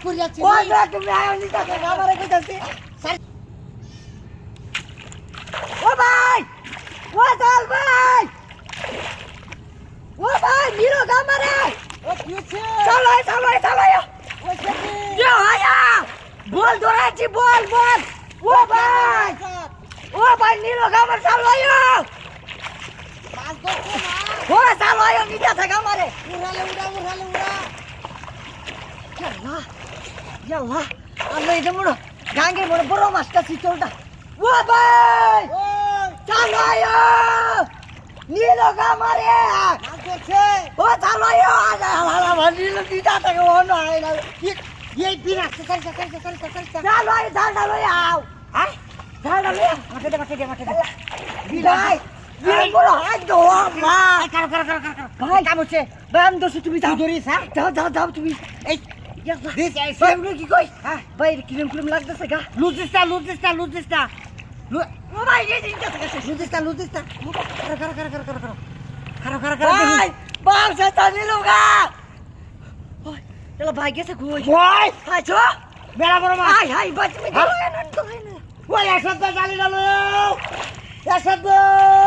ठाकुरिया ची कोण रे तुम्ही आयो नाही का गावाला कुठे असते ओ भाई ओ चाल भाई ओ भाई नीरो गामारे ओ क्यूचे चलो आय चलो आय चलो आय ओ शेती यो आया बोल दोराची बोल बोल ओ भाई ओ भाई नीरो गामारे चालो आय मास दो को मार ओ चालो आय नीचा था गामारे उराले उरा उराले उरा क्या ना আল্লাহ আমরা এটা মনে গাঙ্গের মনে বড় মাছটা চিতলটা ও ভাই চালাই নীল গামারে ও চালাই আলা ভাজিল কি টাকা ও না কি এই পিনা চল চল চল চল চল চালাই ধান ডালই আও হ্যাঁ ধান ডালই মাঠে দে মাঠে দে তুমি যাও ধরিস হ্যাঁ যাও যাও যাও তুমি এই দিস ভাই এগুলো কি কই হ্যাঁ ভাই কিরম কিরম লাগতেছে গা লুজ দিসটা লুজ দিসটা লুজ দিসটা ও ভাই এই দিনটা থেকে লুজ দিসটা লুজ দিসটা কার কার কার কার কার কার কার কার কার ভাই বাল সে তানি লোগা ওই চলো ভাই গেছে কই ওই হাই ছো বেড়া মাছ হাই হাই বাচ্চা মে? না ওই একসাথে জালি ডালো একসাথে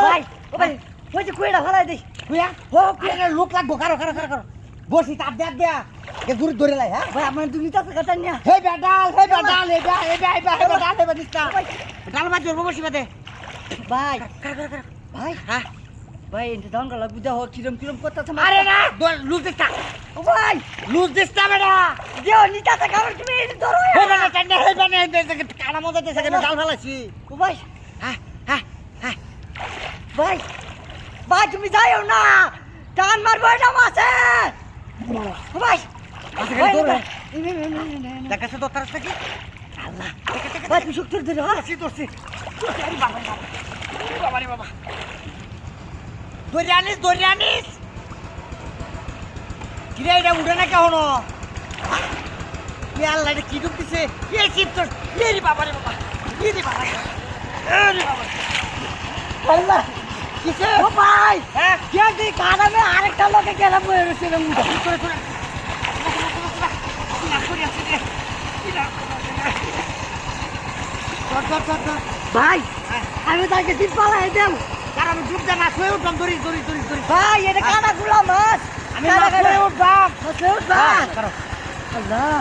ভাই ও ভাই ওই যে কইড়া ফলাই দেই কুয়া ও কুয়া লোক লাগবো কারও কারও কারও কারও বসি তাপ দেয়া দেয়া। এ দূর ধরে লাই হ্যাঁ? ভাই আমার তুমি তাতে কথা নিয়া হে বেডাল হে বেডাল হে বেডাল হে বেডাল হে বেডাল হে বেডিস্তা ডাল মাছ জোর বসি বাদে। ভাই। ভাই। হ্যাঁ? ভাই এন্ড দাম গলা বুঝা হো কিরম কিরম করতেছে আরে না লুজ দিসটা ও ভাই। লুজ দিসটা বেডা। দেও নিতা তা খাবার তুমি এই ধরো হে বেডা টেন্ডে হে বেডা কানা মজা দিছে কেন ডাল ফেলাছি ও ভাই। হ্যাঁ হ্যাঁ হ্যাঁ। ভাই। ভাই তুমি যাইও না। টান মারবো এটা মাছে ভাই মাছে ভাই, খালি দৌড়ে। এই, এই, এই, এই, এই, এই, দেখাছে তো তার থেকে আল্লাহ! ভাই তুমি শক্তি ধরে হ্যাঁ? আসি তোরছি আরে বাবা রে বাবা। ধরে আনিস ধরে আনিস। কিরে এটা উঠে না কেন কি আল্লাহ এটা কি ডুব দিছে? এ চিপ তোর। এ রে বাবা রে বাবা। এ রে বাবা। এ রে বাবা। আল্লাহ! কিসে? ও ভাই! হ্যাঁ? কে দি কারণে আরেকটা লোকে গেলাম বয়ে রইছিল মুটা করে করে। ভাই আমি তাকে দিন পালাই দেব। কারণ আমি ডুব জানা শুয়ে উঠলাম দড়ি দড়ি দড়ি দড়ি ভাই এটা হ্যাঁ। কানা গুলা মাছ? আমি শুয়ে উঠলাম। শুয়ে উঠলাম। হ্যাঁ, আল্লাহ।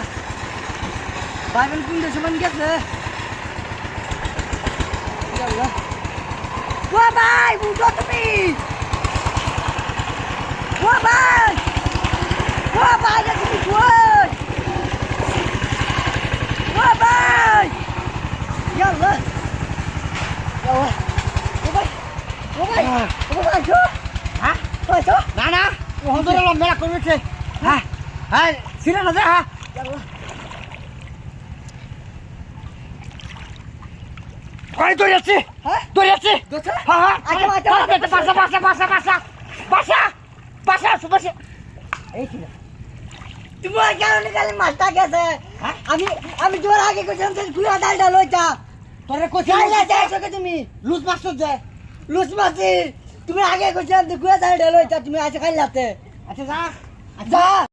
বাইবেল কোন দেশে মান গেছে? আল্লাহ। qua bay, buông cho tao đi, qua bay, qua bay là tao Wabai, Mudotomi! Wabai! Wabai, that's me good! Wabai! Yalla! Yalla! Wabai! Wabai! Wabai, chú! Hả? Thôi chú! Nè nè! Hôm tôi nó làm đây là con biết gì? Hả? Hả? Xin là rồi hả? Yalla! আরে দৌড়ে যাচ্ছে। দৌড়ে যাচ্ছে। হ্যাঁ হ্যাঁ বাসা আমি আমি তোমার আগে করছিলাম তুই ঘুরা ডাল ডাল কোথায় না যাইছো কে তুমি। লুজ মাছ যায়। লুজ মাছি তুমি আগে করছিলাম তুই ঘুরা ডাল ডাল হইতা তুমি আজ খাইলাতে আচ্ছা যা। আচ্ছা